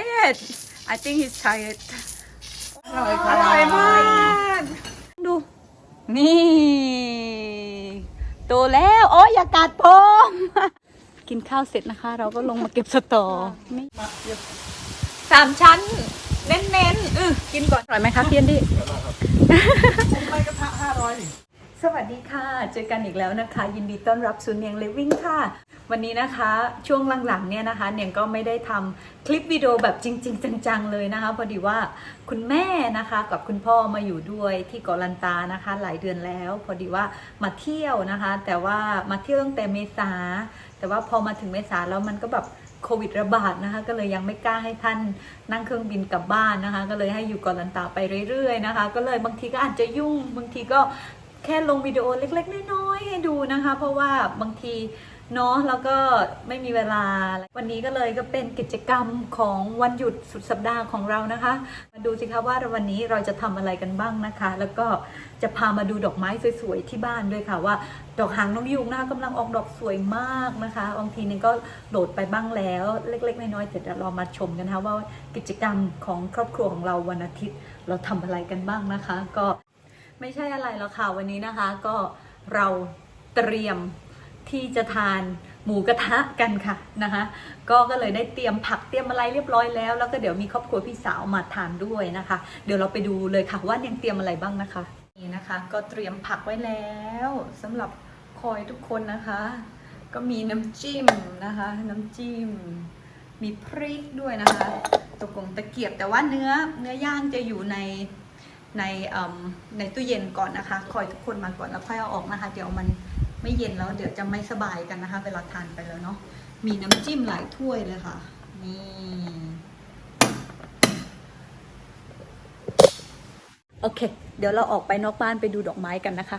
tired I think he's tired อร่อยอค่ะร่อยมากดู นี่ โตแล้ว โอ้ยอย่ากัดผม กินข้าวเสร็จนะคะ เราก็ลงมาเก็บสตอไม่สามชั้น เน้นๆอือกินก่อนอร่อยไหมคะพี่แอนดี้ไม่กระทะห้าร้อยสวัสดีค่ะ เจอกันอีกแล้วนะคะ ยินดีต้อนรับสู่เนียงเลวิ่งค่ะ วันนี้นะคะช่วงหลังๆเนี่ยนะคะเนียงก็ไม่ได้ทำคลิปวิดีโอแบบจริง ๆ จังๆเลยนะคะพอดีว่าคุณแม่นะคะกับคุณพ่อมาอยู่ด้วยที่เกาะลันตานะคะ หลายเดือนแล้ว พอดีว่ามาเที่ยวนะคะ แต่ว่ามาเที่ยวตั้งแต่เมษาแต่ว่าพอมาถึงเมษาแล้วมันก็แบบโควิดระบาดนะคะ ก็เลยยังไม่กล้าให้ท่านนั่งเครื่องบินกลับบ้านนะคะ ก็เลยให้อยู่เกาะลันตาไปเรื่อยๆนะคะ ก็เลยบางทีก็อาจจะยุ่งบางทีก็แค่ลงวิดีโอเล็ก ๆ น้อยๆให้ดูนะคะ เพราะว่าบางที เนาะแล้วก็ไม่มีเวลา วันนี้ก็เลยก็เป็นกิจกรรมของวันหยุดสุดสัปดาห์ของเรานะคะ มาดูสิคะว่าวันนี้เราจะทำอะไรกันบ้างนะคะ แล้วก็จะพามาดูดอกไม้สวยๆที่บ้านด้วยค่ะว่า ดอกหางนกยูงนะคะกำลังออกดอกสวยมากนะคะบางทีนึงก็โหลดไปบ้างแล้ว เล็ก ๆ น้อยๆเดี๋ยวเรามาชมกันนะคะว่ากิจกรรมของครอบครัวของเราวันอาทิตย์ เราทำอะไรกันบ้างนะคะ ก็ไม่ใช่อะไรแล้วค่ะวันนี้นะคะ ก็เราเตรียม ที่จะทานหมูกระทะกันค่ะนะคะก็ก็เลยได้เตรียมผักเตรียมอะไรเรียบร้อยแล้ว แล้วก็เดี๋ยวมีครอบครัวพี่สาวมาทานด้วยนะคะ เดี๋ยวเราไปดูเลยค่ะว่ายังเตรียมอะไรบ้างนะคะนี่นะคะ ก็เตรียมผักไว้แล้วสำหรับคอยทุกคนนะคะ ก็มีน้ำจิ้มนะคะ น้ำจิ้ม มีพริกด้วยนะคะตกงตะเกียบแต่ว่าเนื้อเนื้อย่างจะอยู่ในในในตู้เย็นก่อนนะคะ คอยทุกคนมาก่อนแล้วค่อยเอาออกนะคะ เดี๋ยวมัน ไม่เย็นแล้วเดี๋ยวจะไม่สบายกันนะคะ เวลาทานไปแล้วเนาะมีน้ำจิ้มหลายถ้วยเลยค่ะ นี่โอเค เดี๋ยวเราออกไปนอกบ้านไปดูดอกไม้กันนะคะ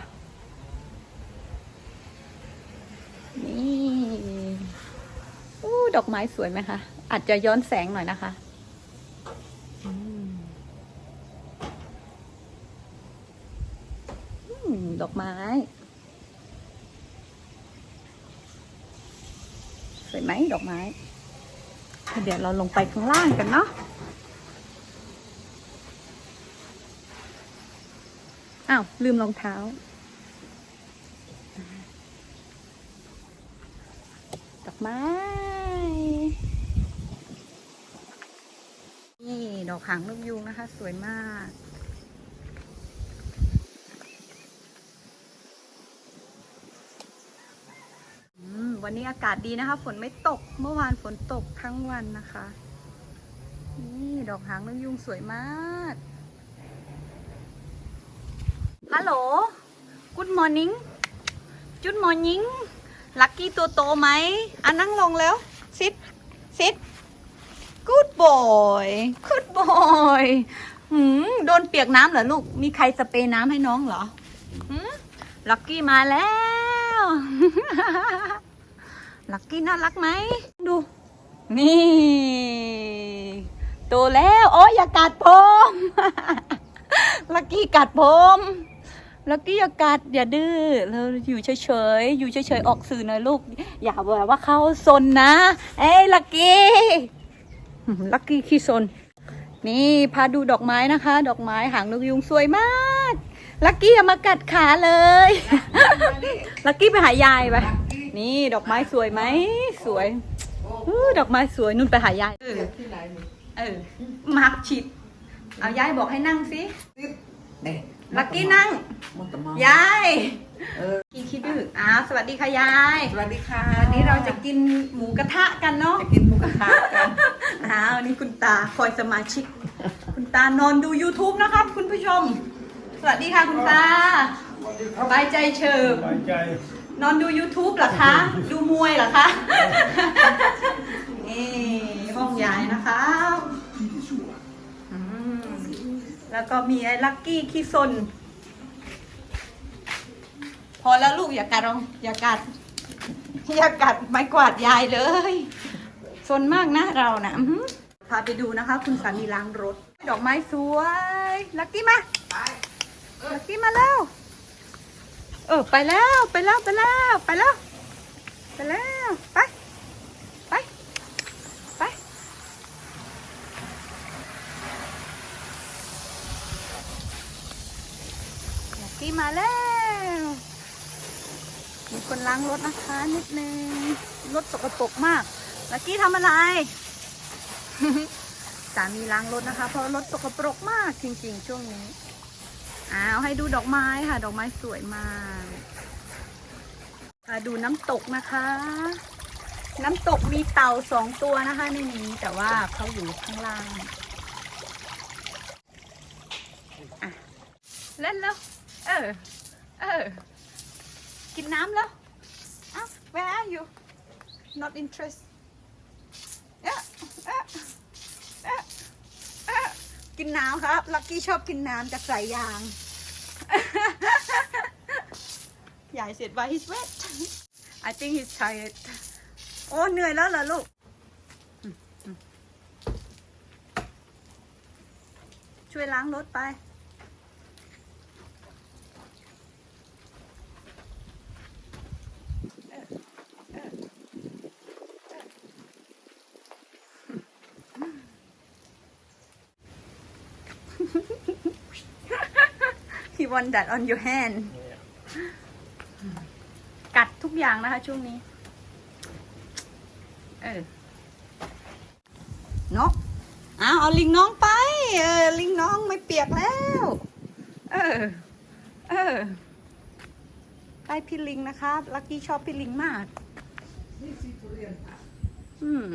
นี่อู้ดอกไม้สวยไหมคะ อาจจะย้อนแสงหน่อยนะคะอืมดอกไม้ สวยไหมดอกไม้ เดี๋ยวเราลงไปข้างล่างกันเนาะอ้าวลืมรองเท้า ดอกไม้ นี่ ดอกหางนกยูงนะคะ สวยมาก วันนี้อากาศดีนะคะ ฝนไม่ตกเมื่อวานฝนตกทั้งวันนะคะ นี่ดอกหางนกยุงสวยมากฮัลโหล Good morning Good morning ลักกี้ตัวโตไหมอะนั่งลงแล้วซิดซิด Good boy Good boy หืมโดนเปียกน้ำเหรอลูก มีใครสเปรย์น้ำให้น้องเหรอหืมลักกี้มาแล้ว ลักกี้น่ารักไหม ดู นี่ โตแล้ว โอ้ยอย่ากัดผม ลักกี้กัดผมลักกี้อย่ากัดอย่าดื้อเราอยู่เฉยๆอยู่เฉยๆออกสื่อหน่อยลูก อย่าแบบว่าเขาซนนะ เอ้ยลักกี้ลักกี้ขี้ซนนี่พาดูดอกไม้นะคะ ดอกไม้หางนกยุงสวยมาก ลักกี้อย่ามากัดขาเลย ลักกี้ไปหายายไป นี่ดอกไม้สวยไหม สวยอู้ดอกไม้สวยนุ่นไปหายายเออที่ไหนนี่เออมาร์กชิดเอายายบอกให้นั่งสิเนี่ยลักกี้นั่งมุตตะมองยายเออกี่คิดดื้ออ้าวสวัสดีค่ะยายสวัสดีค่ะวันนี้เราจะกินหมูกระทะกันเนาะจะกินหมูกระทะกันอ้าวนี่คุณตาคอยสมาชิก คุณตานอนดู YouTube นะครับ คุณผู้ชม สวัสดีค่ะคุณตาสบายใจเฉิบสบายใจ นอนดู YouTube เหรอคะ ดูมวยเหรอคะ นี่ห้องยายนะคะอืมแล้วก็มีไอ้ลักกี้ขี้ซน พอแล้วลูกอย่ากัดรองอย่ากัด อย่ากัดไม้กวาดยายเลยซนมากนะเรานะอื้อหือพาไปดูนะคะ คุณสามีล้างรถ ดอกไม้สวย ลักกี้มา ลักกี้มาแล้วเออไปแล้วไปแล้วไปแล้วไปแล้วไปแล้วไปไปกี้มาแล้วมีคนล้างรถนะคะนิดนึงรถสกปรกมากลักกี้ทำอะไรสามีล้างรถนะคะ เพราะรถสกปรกมากจริง ๆ ช่วงนี้ อ้าวให้ดูดอกไม้ค่ะ ดอกไม้สวยมากอ่าดูน้ำตกนะคะ น้ำตกมีเต่าสองตัวนะคะในนี้แต่ว่าเขาอยู่ข้างล่างอะเล่นแล้ว เออ เออ กินน้ำแล้วอ้าว where are you not interest เอ๊ะเอ๊ะเอ๊ะเอ๊ะ กินน้ำครับ ลักกี้ชอบกินน้ำจากสายยางใหญ่เสร็จ why he's wet I think he's tired โอ้เหนื่อยแล้วเหรอลูก ช่วยล้างรถไป He want that on your hand กัดทุกอย่างนะคะช่วงนี้ เออเนาะอ้าวเอาลิงน้องไป เออ ลิงน้องไม่เปียกแล้ว เออ เออได้พี่ลิงนะคะลักกี้ชอบพี่ลิงมากอืม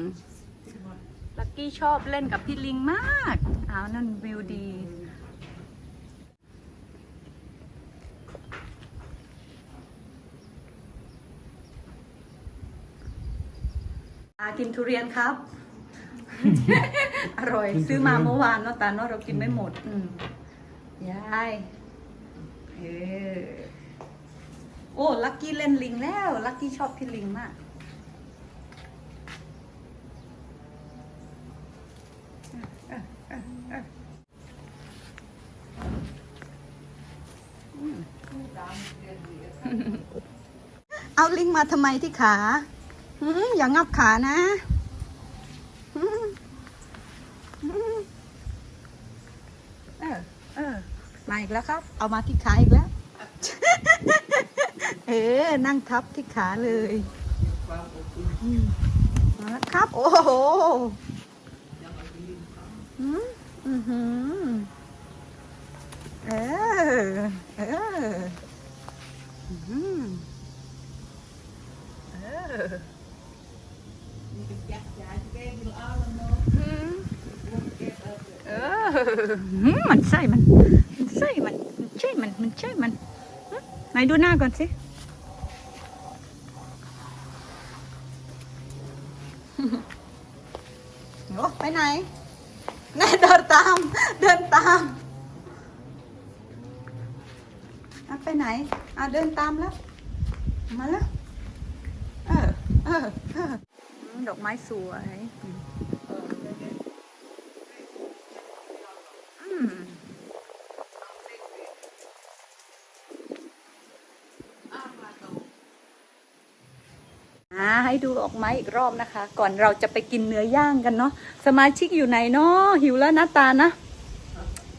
ลักกี้ชอบเล่นกับพี่ลิงมาก อ้าวนั่นวิวดี อากินทุเรียนครับ อร่อย ซื้อมาเมื่อวานเนาะตาเนาะเรากินไม่หมด อืมยายเออโอ้ลักกี้เล่นลิงแล้ว ลักกี้ชอบพี่ลิงมากเอาลิงมาทำไมที่ขาหืม อย่างงับขานะมหืมเออเออมาอีกแล้วครับ เอามาที่ขาอีกแล้ว เออ นั่งทับที่ขาเลยมาแล้วครับ โอ้โหอืมอือหือเออ เออ อืมเออ เออมันใช่มันมันใช่มันมันใช่มันมันใช่มันไหนดูหน้าก่อนสิโอ้ไปไหนนายเดินตาม เดินตามอไปไหนอะเดินตามแล้ว มาแล้ว เออ เออ เออ ดอกไม้สวยอืมอ่าให้ดูดอกไม้อีกรอบนะคะ ก่อนเราจะไปกินเนื้อย่างกันเนาะสมาชิกอยู่ไหนเนาะหิวแล้วนะตานะ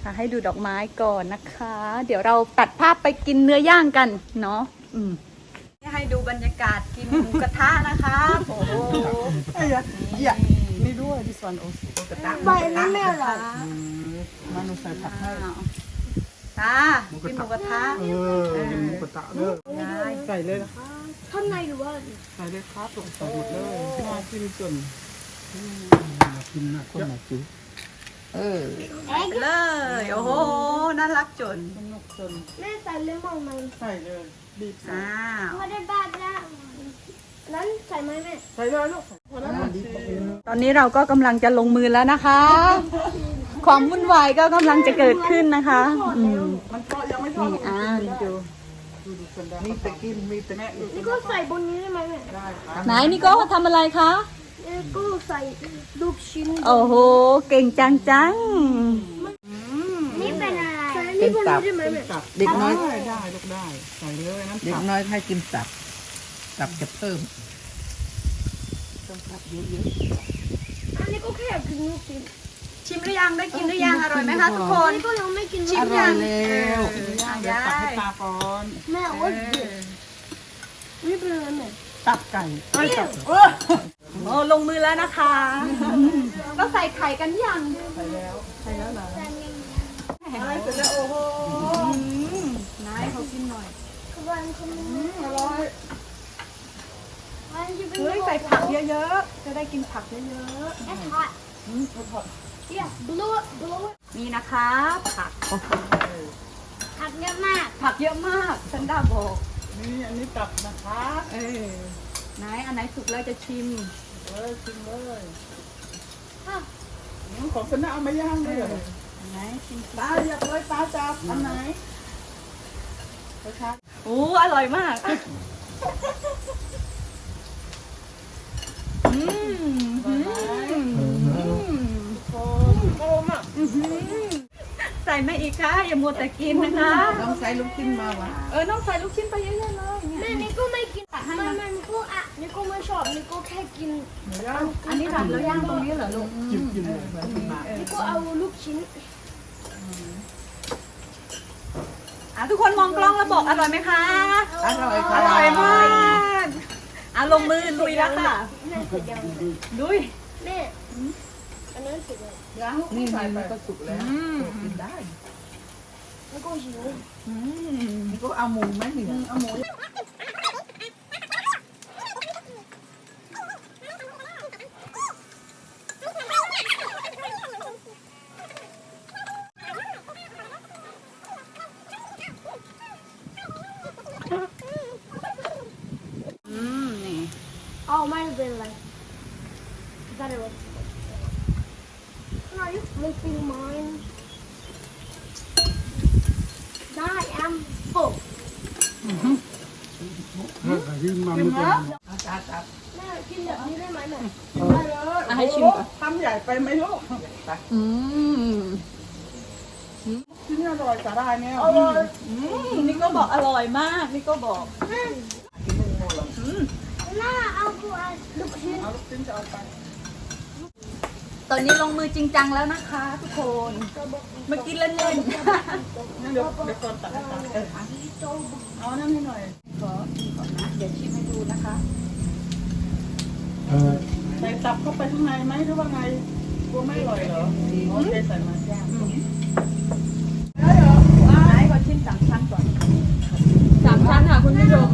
ค่ะให้ดูดอกไม้ก่อนนะคะ เดี๋ยวเราตัดภาพไปกินเนื้อย่างกันเนาะอืม กาศกินหมูกระทะนะคะโอ้โห Ja, ja. Ni då är det sån och så. ใบนั้นไม่อร่อย Man har sagt att อ้า här. วตากินหมูกระทะ เออเดี๋ยวหมูกระทะเด้อได้ใส่เลยนะคะท่อนในหรือว่าใส่เลยครับลงใส่หมดเลยมากินจนกินนะคนไหนจุ เออแอ็กเลย โอ้โห น่ารักจนคนนกจนแม่ใส่เลมอนไหมใส่เลยบีบใส่อ้าวพอได้บ้านแล้วนั้นใส่ไหมแม่ใส่เลยลูกพอแล้วดีกว่าเองตอนนี้เราก็กำลังจะลงมือแล้วนะคะ ความวุ่นวายก็กำลังจะเกิดขึ้นนะคะอืมมันก็ยังไม่พอนี่อ่านี่ดูมีแต่กินมีแต่แม่นี่ก็ใส่บนนี้ได้ไหมแม่ได้ครับไหนนี่ก็ทำอะไรคะ นี่ก็ใส่ลูกชิ้นโอ้โห เก่งจังจังนี่เป็นอะไรใส่นี่บนนี้ได้ไหมแม่ตับเด็กน้อยได้ได้ลูกได้ใส่เลยน้ำเด็ตักบน้อยให้กินตับ ตับจะเพิ่มต้องตับเยอะอันนี้ก็แค่อยากกินลูกชิ้นชิมหรือยังได้กินหรือยังอร่อยไหมคะทุกคนนี่ก็ยังไม่กินชิอมร่อยแล้วย่างเดี๋ยวตักให้ตาก่อนแม่ว่าเดือดไม่เป็นไรแม่ตับไก่เอ้ยตับ โอ้ลงมือแล้วนะคะเราใส่ไข่กันยังใส่แล้วใส่แล้วเหรออะไรเสร็จแล้วโอ้โหนายเขากินหน่อยวันคนอร่อยเฮ้ยใส่ผักเยอะๆ จะได้กินผักเยอะๆแอทอต yeah blow it blow it ๆนี่นะคะผัก ผักเยอะมาก ผักเยอะมากฉันดาบอกนี่อันนี้ตับนะคะ เออไหนอันไหนสุกแล้วจะชิม เออชิมเลยอ้าวอืมของสนะเอามาย่างด้วยเหรออันไหนชิมตาอยากเลยตาจับอันไหนช้าโอ้อร่อยมาก อืมๆอือร่อยไหมมทุกคนโอ้มอะอื้อหือใส่มาอีกค่ะอย่ามัวแต่กินนะคะต้องใส่ลูกชิ้นมาหวานเออ น้องใส่ลูกชิ้นไปเยอะๆเลยแม่เนี่ยนี่ก็ไม่กินมันมันก็อะนี่ก็ไม่ชอบนี่ ก็แค่กินหมูย่างอันนี้ค่ะเราย่างตรงนี้เหรอลูกจิ้มจิ้มเลยนี่ก็เอาลูกชิ้นอะทุกคนมองกล้องแล้วบอกอร่อยไหมคะ อร่อยอค่ะร่อยมากอะลงมือลุยแล้วค่ะแม่เสร็จยังลุยแม่อันนั้นเสร็จแล้วย่างลูกนี่ใส่นี่ไปมันก็สุกแล้วอืมกินได้แล้วก็หิวอืมนี่ก็เอาหมูไหมเนี่ยเอาหมู อืมนี่ Oh, might have been like. That it was. Are you flipping mine? I am full. ยืมมามือก่อนเอาตาตับแม่กินแบบนี้ได้ไหมแม่ได้เลยอะให้ชิมก่อนทำใหญ่ไปไหมลูกอืมที่นี่อร่อยสาหร่ายเนี่ยอร่อยอืมนี่ก็บอกอร่อยมาก นี่ก็บอก แม่น่าเอากูอันลูกชิ้น เอาลูกชิ้นจะเอาไป ตอนนี้ลงมือจริงจังแล้วนะคะ ทุกคนเมื่อกี้เล่นงั้นเดี๋ยวเดี๋ยวก่อนตัดให้ตาเออเอานั่นให้หน่อยๆขอนี่ก่อนนะเดี๋ยวชิมให้ดูนะคะใส่ตับเข้าไปข้างในไหมหรือว่าไงกลัวไม่อร่อยเหรอโอเคใส่มาย่างได้เหรอไหนขอชิมสามชั้นก่อนสามชั้นค่ะคุณผู้ชม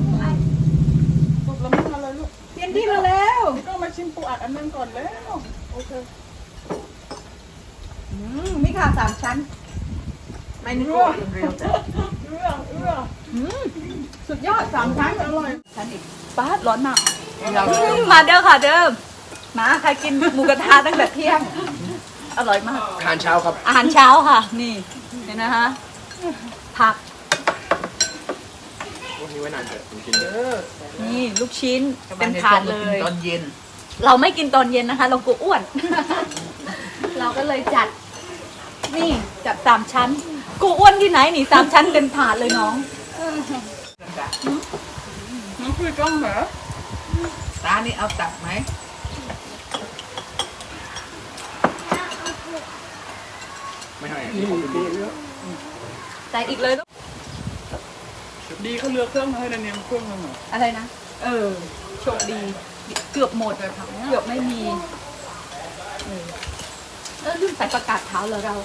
สุกแล้วไม่มาเลยลูกเปลี่ยนที่มาแล้วนี่ก็มาชิมปูอัดอันนึงก่อนแล้วโอเคอื มนี่ค่ะสามชั้น ไม่นึกว่าเร็วจ้ะเอื้อเอื้ออืมสุดยอดสามชั้นอร่อยชั้นอีกป้าดร้อนมากเรามาเด้อค่ะเดิมมาใครกินหมูกระทะตั้งแต่เที่ยง อร่อยมาก อาหารเช้าครับอาหารเช้าค่ะ นี่เห็นนะคะผักวันนี้ไว้นานเถอะผมกินเยเออะอนี่ลูกชิ้นเต็มในถาดต้มเลกินยตอนเย็น เราไม่กินตอนเย็นนะคะ เรากลัวอ้วน เราก็เลยจัด นี่จัดสามชั้น กูอ้วนที่ไหนนี่สามชั้นเต็มถาดเลยน้องน้องคุยกล้องเหรอตานี่เอาตับไหมไม่ให้ดีดีเลือกใส่อีกเลยลูกดีเขาเลือกเครื่องมาให้นะเนี่ยเครื่องนึงเหรออะไรนะ เออโชคดี เกือบหมดเกือบไม่มีเออ เออลืมใส่ประกาศเท้าเลยเรา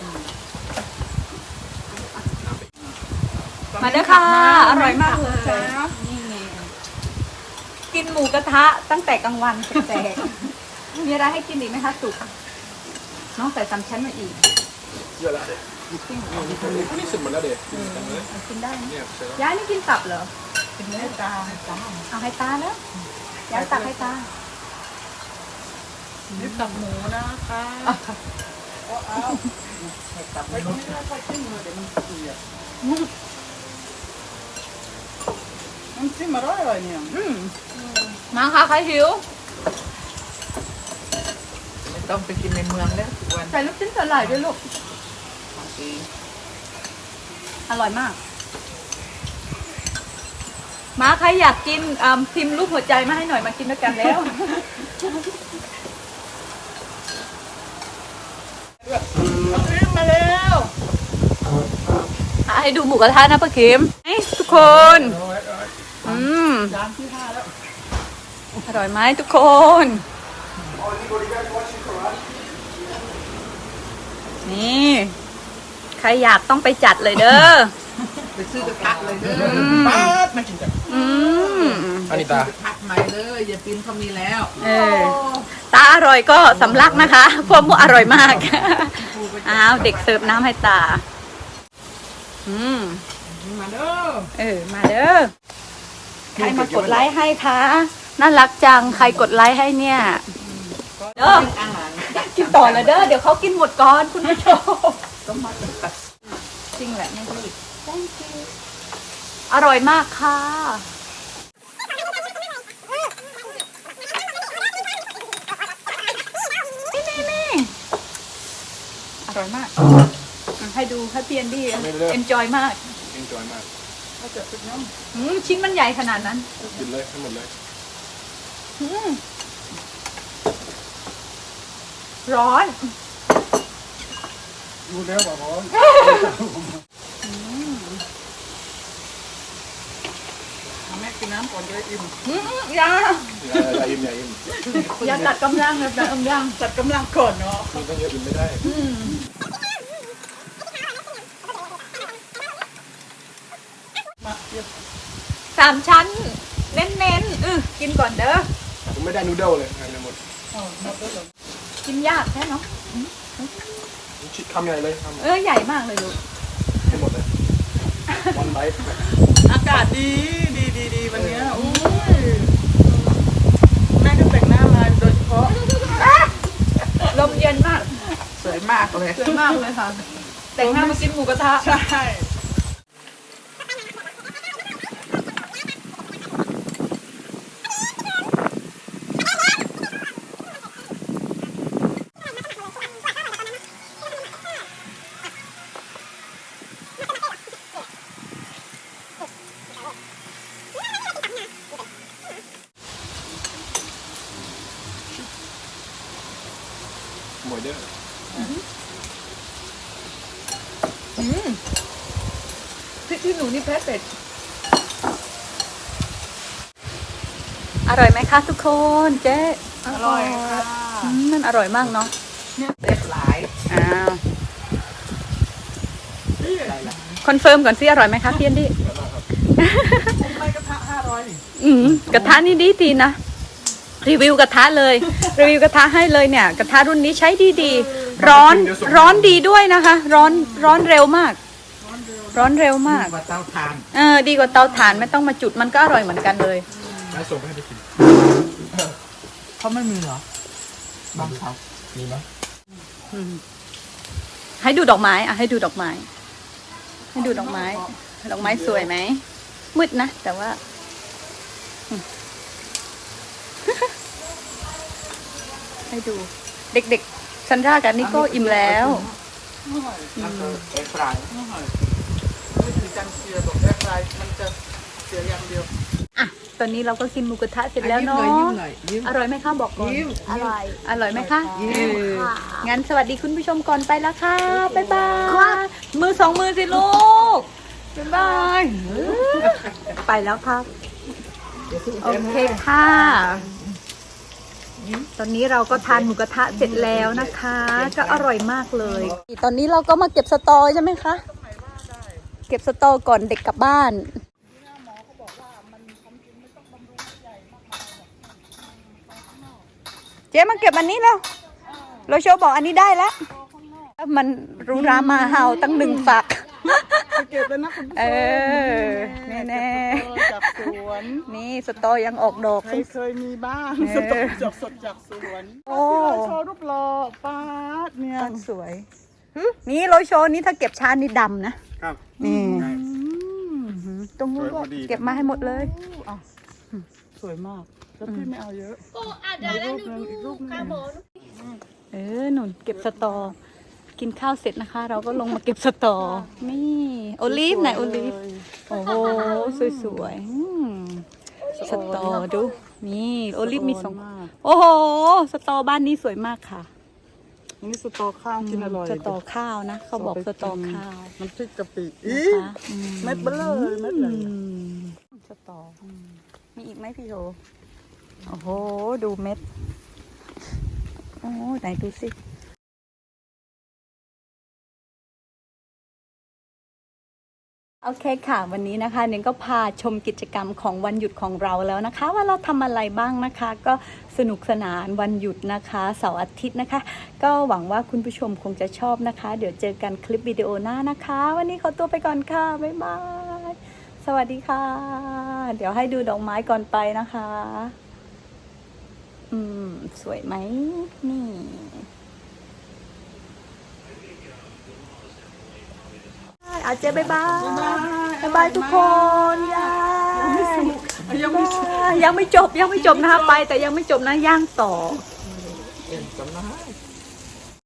มาเด้อค่ะ อร่อยมากเลย นี่ไงกินหมูกระทะตั้งแต่กลางวันแสกๆมีอะไรให้กินอีกไหมคะสุกน้องใส่สามชั้นมาอีก เยอะแล้วเด็กนี่สึกหมดแล้วเด็กเอากินได้นะเนี่ยเสร็จแล้วย้ายนี่กินตับเหรอเป็นเนื้อตาตาเอาให้ตาแล้วย้ายตักให้ตา นี่ตับหมูนะคะเอาเอาตับไปตรงนี้แล้วค่อยจิ้มเลยเดี๋ยวมันเสียน้ำจิ้มอร่อยเลยเนี่ยมาค่ะใครหิว ไม่ต้องไปกินในเมืองแล้วทุกวันใส่ลูกชิ้นสลายด้วยลูกอร่อยมาก มาใครอยากกินพิมพ์รูปหัวใจมาให้หน่อยมากินด้วยกันแล้ว อ ให้ดูหมูกระทะนะป้าคิมเอ้ยทุกคน อืมจานที่ห้าแล้วอร่อยไหมทุกคน นี่ ใครอยากต้องไปจัดเลยเด้อ ไปซื้อกระทะเลยเด้อป๊าดน่ากินจังอืมอันนี้ตากระทะใหม่เลยอย่าปินเขามีแล้ว เออ ตาอร่อยก็สำลักนะคะเพราะหมูอร่อยมาก อ้าว เด็กเสิร์ฟน้ำให้ตา อืม มาเด้อเออ มาเด้อ ใครมากดไลค์ให้คะ น่ารักจัง ใครกดไลค์ให้เนี่ย เด้อ อาหารกินต่อเลยเด้อ เดี๋ยวเขากินหมดก่อนคุณผู้ชมก็มาตัดจริงแหละไม่รีบ thank you อร่อยมากค่ะ นี่นี่นี่อร่อยมากอะ ให้ดูให้เพียนดี enjoy มากเอ็นจอยมากอืมชิ้นมันใหญ่ขนาดนั้นกินเลยให้หมดเลยอืมร้อนรู้แล้วป่ะพร้อมแม่กินน้ำก่อนจะได้อิ่มอืมอยาอย่าอย่าอิ่มอย่าอิ่มอย่าตัดกำลังอย่าตัดกำลัง จัดกำลังก่อนเนาะกินตั้งเยอะอิ่มไม่ได้ อืม สามชั้น เน้นๆอือกินก่อนเด้อผมไม่ได้นูเดิลเลยงานในหมดกินยากแค่เนาะชิดคำใหญ่เลยทเออใหญ่มากเลยลูกำให้หมดเลยวันไบต์อากาศดีดีดีดีวันเนี้ยอุ้ยแม่ก็แต่งหน้ามาโดยเฉพาะลมเย็นมากสวยมากเลย สวยมากเลยค่ะ แต่งหน้ามากินหมูกระทะ ใช่ หมวยเด้อ อืมพริกที่หนูนี่แพ้เป็ด อร่อยไหม คะทุกคนเจ๊อร่อยค่ะอืมมันอร่อยมากเนาะเล็ดหลายอ้าวคอนเฟิร์มก่อนสิอร่อยไหมคะพี่แอนดี้ไม่กระทะห้าร้อยอืมกระทะนี่ดีดีๆนะรีวิวกระทะเลย รีวิวกระทะให้เลยเนี่ย กระทะรุ่นนี้ใช้ดีดีๆร้อนร้อนดีด้วยนะคะ ร้อนร้อนเร็วมาก ร้อนเร็วมากกว่าเตาถ่านเออดีกว่าเตาถ่านไม่ต้องมาจุดมันก็อร่อยเหมือนกันเลยแล้วส่งไปให้ไปกิน เขาไม่มีเหรอบางเขามีมั้ยอืมให้ดูดอกไม้อะให้ดูดอกไม้ ให้ดูดอกไม้ ดอกไม้สวยไหมมืดนะ แต่ว่าอืมให้ดู เด็กๆซันดรากันนี่ก็อิ่มแล้วแล้วก็เอ็กซ์ฟรายไม่ถือจังเสียบอกแรกไรมันจะเสียอย่างเดียว อะตอนนี้เราก็กินหมูกระทะเสร็จแล้วยิ้มเนาะหน่อยยิ้มหน่อยยิ้มอร่อยไหมคะบอกก่อนยิ้ม อร่อย อร่อยไหมคะยิ้ม เอองั้นสวัสดีคุณผู้ชมก่อนไปแล้วค่ะบ๊ายบายมือสองมือสิลูกบ๊ายบายไปแล้วครับโอเคค่ะ ตอนนี้เราก็ทานหมูกระทะเสร็จแล้วนะคะ ก็อร่อยมากเลย ตอนนี้เราก็มาเก็บสตอใช่ไหมคะ เก็บสตอก่อนเด็กกลับบ้าน จ๊มาเก็บอันนี้แล้วโรโชบอกอันนี้ได้แล้ว มันรู้รามาเห่าตั้งหนึ่งฝักไปเก็บเลยนะคุณผู้ชมเออแน่เก็บสตอจากสวนๆนี่สตอยังออกดอกใครเคยมีบ้างเออสตอจากสดจากสวน โอ้ที่เราโชว์รูปหล่อป้าดเนี่ยต้นสวย นี่โรโชนี่ถ้าเก็บช้านี่ดำนะ ครับ นี่ใช่ตรงนู้นก็สวยพอดีเก็บมาให้หมดเลยอ้าวสวยมาก แล้วพี่ไม่เอาเยอะ ก็อาจจะได้ดูดูครับผมเออหนุนเก็บสตอ กินข้าวเสร็จนะคะ เราก็ลงมาเก็บสตอ นี่โอลิฟไหนโอลิฟ โอ้โหสวยๆอืมสตอดูนี่โอลิฟมีสองมากโอ้โหสตอบ้านนี้สวยมากค่ะอันนี้สตอข้าวกินอร่อยสตอข้าวนะ เขาบอกสตอข้าวน้ำพริกกะปินะอีคะอืเม็ดเบลอเลยเม็ดใหญ่อืมสตออืมมีอีกไหมพี่โย โอ้โห ดูเม็ด โอ้ไหนดูสิโอเคค่ะวันนี้นะคะเนยก็พาชมกิจกรรมของวันหยุดของเราแล้วนะคะ ว่าเราทำอะไรบ้างนะคะ ก็สนุกสนานวันหยุดนะคะเสาร์อาทิตย์นะคะ ก็หวังว่าคุณผู้ชมคงจะชอบนะคะ เดี๋ยวเจอกันคลิปวิดีโอหน้านะคะ วันนี้ขอตัวไปก่อนค่ะบ๊ายบายสวัสดีค่ะ เดี๋ยวให้ดูดอกไม้ก่อนไปนะคะ อืม สวยไหม นี่ อาเจบ๊ายบายบ๊ายบายทุกคนยายยังไม่สุกยังไม่จบยังไม่จบนะคะไป แต่ยังไม่จบนะย่างต่อจำได้